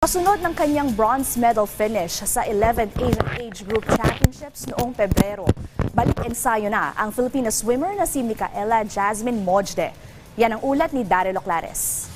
Kasunod ng kanyang bronze medal finish sa 11th Asian Age Group Championships noong Pebrero, balik ensayo na ang Filipina swimmer na si Micaela Jasmine Mojde. Yan ang ulat ni Daryl Oclares.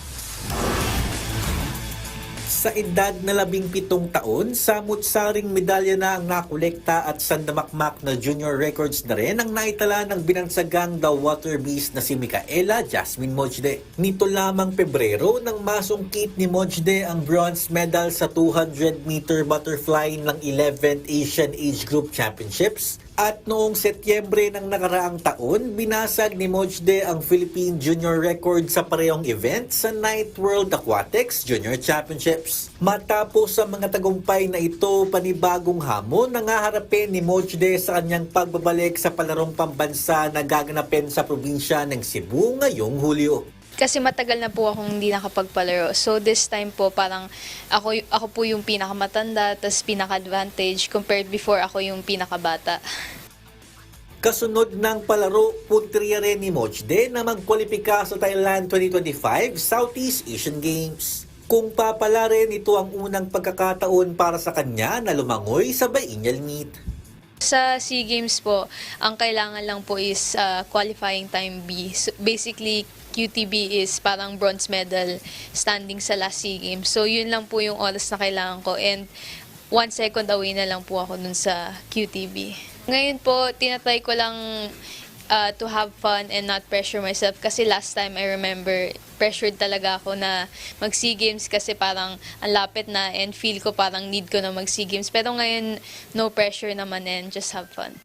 Sa edad na labing pitong taon, samut-saring medalya na ang nakolekta at sandamakmak na junior records na rin ang naitala ng binansagang The Water Beast na si Micaela Jasmine Mojde. Nito lamang Pebrero nang masungkit ni Mojde ang bronze medal sa 200-meter butterfly ng 11th Asian Age Group Championships at noong Setyembre ng nakaraang taon, binasag ni Mojde ang Philippine Junior record sa parehong event sa Night World Aquatics Junior Championships. Matapos sa mga tagumpay na ito, panibagong hamon na ngaharapin ni Mojde sa kanyang pagbabalik sa palarong pambansa na gaganapin sa probinsya ng Cebu ngayong Hulyo. Kasi matagal na po akong hindi nakapagpalaro. So this time po parang ako, ako po yung pinakamatanda, tas pinaka-advantage compared before ako yung pinakabata. Kasunod ng palaro, punteriya rin ni Mojde na magkwalipika sa Thailand 2025 Southeast Asian Games. Kung papala rin, ito ang unang pagkakataon para sa kanya na lumangoy sa Bainal Meet. Sa SEA Games po, ang kailangan lang po is uh, qualifying time B. So, basically, QTB is parang bronze medal standing sa last SEA Games. So yun lang po yung oras na kailangan ko and one second away na lang po ako dun sa QTB. Ngayon po, tinatry ko lang uh, to have fun and not pressure myself kasi last time I remember pressured talaga ako na mag SEA Games kasi parang ang lapit na and feel ko parang need ko na mag SEA Games pero ngayon no pressure naman and just have fun.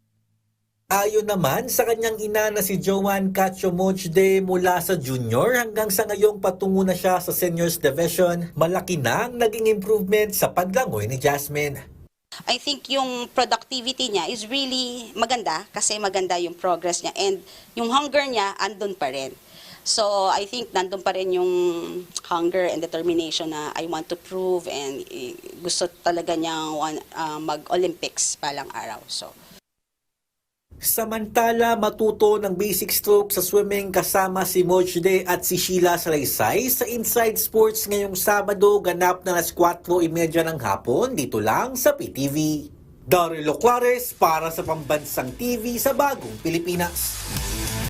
Ayon naman sa kanyang ina na si Joanne Cacho Mojde mula sa junior hanggang sa ngayong patungo na siya sa seniors division, malaki na ang naging improvement sa paglangoy ni Jasmine. I think yung productivity niya is really maganda kasi maganda yung progress niya and yung hunger niya andun pa rin. So I think nandun pa rin yung hunger and determination na I want to prove and eh, gusto talaga niyang ah, mag-Olympics palang araw. So Samantala, matuto ng basic stroke sa swimming kasama si Mojde at si Sheila Salaysay sa Inside Sports ngayong Sabado ganap na alas 4.30 ng hapon dito lang sa PTV. Daryl Clares para sa Pambansang TV sa Bagong Pilipinas.